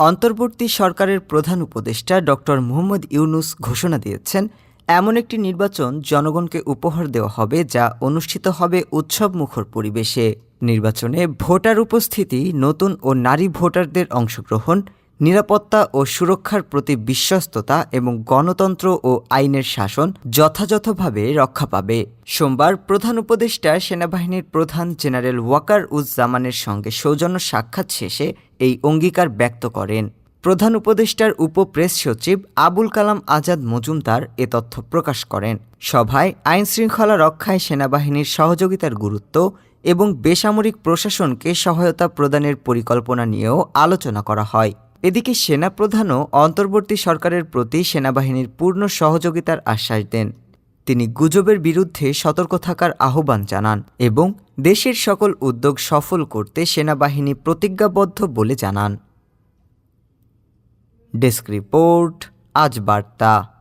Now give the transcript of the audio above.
অন্তর্বর্তী সরকারের প্রধান উপদেষ্টা ডক্টর মুহম্মদ ইউনুস ঘোষণা দিয়েছেন, এমন একটি নির্বাচন জনগণকে উপহার দেওয়া হবে যা অনুষ্ঠিত হবে উৎসবমুখর পরিবেশে। নির্বাচনে ভোটার উপস্থিতি, নতুন ও নারী ভোটারদের অংশগ্রহণ নিরাপত্তা ও সুরক্ষার প্রতি বিশ্বস্ততা এবং গণতন্ত্র ও আইনের শাসন যথাযথভাবে রক্ষা পাবে। সোমবার প্রধান উপদেষ্টা সেনাবাহিনীর প্রধান জেনারেল ওয়াকার উজ্জামানের সঙ্গে সৌজন্য সাক্ষাৎ শেষে এই অঙ্গীকার ব্যক্ত করেন। প্রধান উপদেষ্টার উপপ্রেস সচিব আবুল কালাম আজাদ মজুমদার এ তথ্য প্রকাশ করেন। সভায় আইন শৃঙ্খলা রক্ষায় সেনাবাহিনীর সহযোগিতার গুরুত্ব এবং বেসামরিক প্রশাসনকে সহায়তা প্রদানের পরিকল্পনা নিয়েও আলোচনা করা হয়। এদিকে সেনাপ্রধানও অন্তর্বর্তী সরকারের প্রতি সেনাবাহিনীর পূর্ণ সহযোগিতার আশ্বাস দেন। তিনি গুজবের বিরুদ্ধে সতর্ক থাকার আহ্বান জানান এবং দেশের সকল উদ্যোগ সফল করতে সেনাবাহিনী প্রতিজ্ঞাবদ্ধ বলে জানান। ডেস্ক রিপোর্ট, আজ বার্তা।